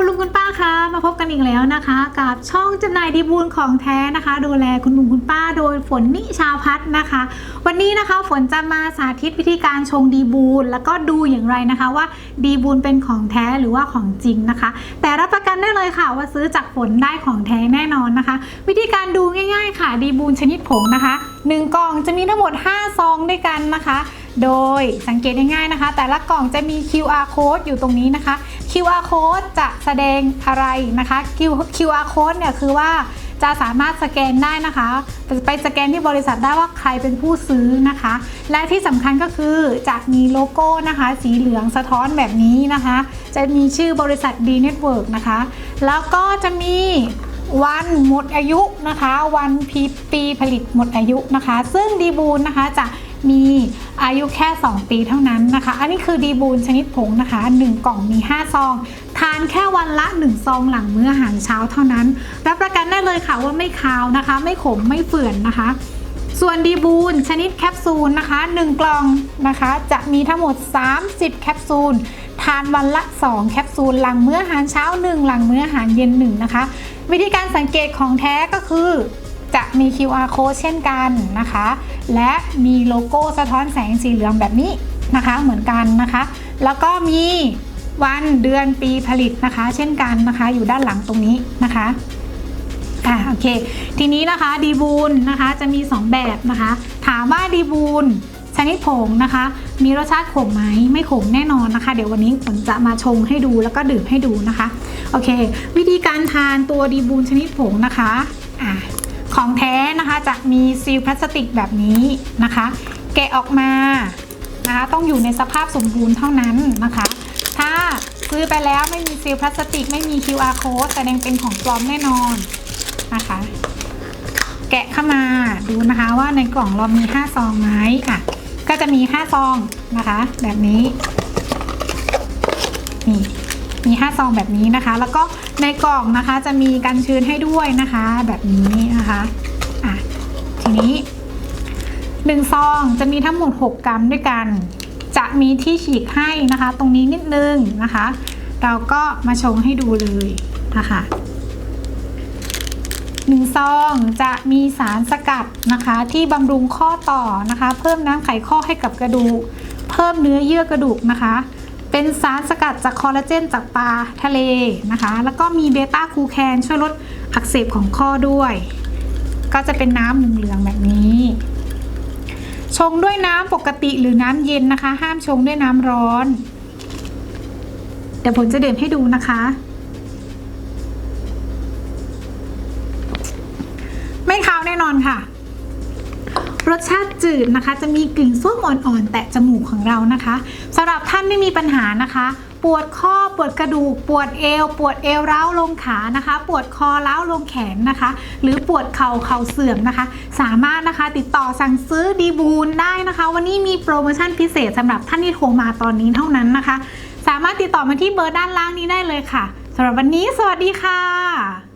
คุณลุงคุณป้าคะมาพบกันอีกแล้วนะคะ กับช่องจำหน่ายดีบูลของแท้นะคะ ดูแลคุณลุงคุณป้าโดยฝนนิชาพัฒน์นะคะ วันนี้นะคะฝนจะมาสาธิตวิธีการชงดีบูลแล้วก็ดูอย่างไรนะคะว่าดีบูลเป็นของแท้หรือว่าของจริงนะคะ แต่รับประกันได้เลยค่ะว่าซื้อจากฝนได้ของแท้แน่นอนนะคะ วิธีการดูง่าย ๆ ค่ะดีบูลชนิดผงนะคะหนึ่งกล่องจะมีทั้งหมด 5 ซองด้วยกันนะคะ โดยสังเกตง่ายๆนะคะ แต่ละกล่องจะมี QR code อยู่ตรงนี้นะคะ QR code จะแสดงอะไรนะคะ QR code เนี่ยคือว่าจะสามารถสแกนได้นะคะ ไปสแกนที่บริษัทได้ว่าใครเป็นผู้ซื้อนะคะ และที่สำคัญก็คือจะมีโลโก้นะคะ สีเหลืองสะท้อนแบบนี้นะคะ จะมีชื่อบริษัท D Network นะคะ แล้วก็จะมีวันหมดอายุนะคะ วันปีปีผลิตหมดอายุนะคะ ซึ่งดีบูลนะคะจะ มีอายุแค่ 2 ปีเท่านั้นนะคะ อันนี้คือดีบูลชนิดผงนะคะ 1 กล่องมี 5 ซอง ทานแค่วันละ 1 ซองหลังมื้ออาหารเช้าเท่านั้น รับประกันได้เลยค่ะว่าไม่คาวนะคะ ไม่ขมไม่เฝื่อนนะคะ ส่วนดีบูลชนิดแคปซูลนะคะ 1 กล่องนะคะ จะมีทั้งหมด 30 แคปซูล ทานวันละ 2 แคปซูล หลังมื้ออาหารเช้า 1 หลังมื้ออาหารเย็น 1 นะคะ วิธีการสังเกตของแท้ก็คือ มี QR code เช่นกันนะคะ และมีโลโก้สะท้อนแสงสีเหลืองแบบนี้นะคะเหมือนกันนะคะ แล้วก็มีวันเดือนปีผลิตนะคะ เช่นกันนะคะ อยู่ด้านหลังตรงนี้นะคะอ่าโอเค ทีนี้นะคะดีบูลนะคะจะมี 2 แบบนะคะ ถามว่าดีบูลชนิดผงนะคะ มีรสชาติขมไหมไม่ขมแน่นอนนะคะ เดี๋ยววันนี้ผมจะมาชงให้ดูแล้วก็ดื่มให้ดูนะคะ โอเค วิธีการทานตัวดีบูลชนิดผงนะคะ อ่า ของแท้นะคะจะมีซีลพลาสติกแบบนี้นะคะ แกะออกมานะคะต้องอยู่ในสภาพสมบูรณ์เท่านั้นนะคะ ถ้าซื้อไปแล้วไม่มีซีลพลาสติกไม่มี QR code แสดงเป็นของปลอมแน่นอนนะคะ แกะเข้ามาดูนะคะว่าในกล่องเรามี 5 ซองไหมอะก็จะมี 5 ซองนะคะ แบบนี้นี่ มี 5 ซองแบบนี้นะคะ แล้วก็ในกล่องนะคะจะมีกันชื้นให้ด้วยนะคะ แบบนี้นะคะอะทีนี้1ซองจะมีทั้งหมด 6 กรัมด้วยกัน จะมีที่ฉีกให้นะคะ ตรงนี้นิดนึงนะคะ เราก็มาชงให้ดูเลยนะคะหนึ่งซองจะมีสารสกัดนะคะที่บำรุงข้อต่อนะคะ เพิ่มน้ำไขข้อให้กับกระดูก เพิ่มเนื้อเยื่อกระดูกนะคะ เป็นสารสกัดจากคอลลาเจนจากปลาทะเลนะคะ แล้วก็มีเบต้าคูแคนช่วยลดอักเสบของข้อด้วย ก็จะเป็นน้ำเหลืองๆแบบนี้ ชงด้วยน้ำปกติหรือน้ำเย็นนะคะ ห้ามชงด้วยน้ำร้อน เดี๋ยวผมจะดื่มให้ดูนะคะ ไม่คาวแน่นอนค่ะ รสชาติจืดนะคะ จะมีกลิ่นส้มอ่อนๆ แตะจมูกของเรานะคะสำหรับท่านที่มีปัญหานะคะ ปวดข้อปวดกระดูก ปวดเอว ปวดเอวร้าวลงขานะคะ ปวดคอร้าวลงแขนนะคะ หรือปวดเข่าเข่าเสื่อมนะคะ สามารถนะคะติดต่อสั่งซื้อดีบูนได้นะคะ วันนี้มีโปรโมชั่นพิเศษสำหรับท่านที่โทรมาตอนนี้เท่านั้นนะคะ สามารถติดต่อมาที่เบอร์ด้านล่างนี้ได้เลยค่ะสำหรับวันนี้ สวัสดีค่ะ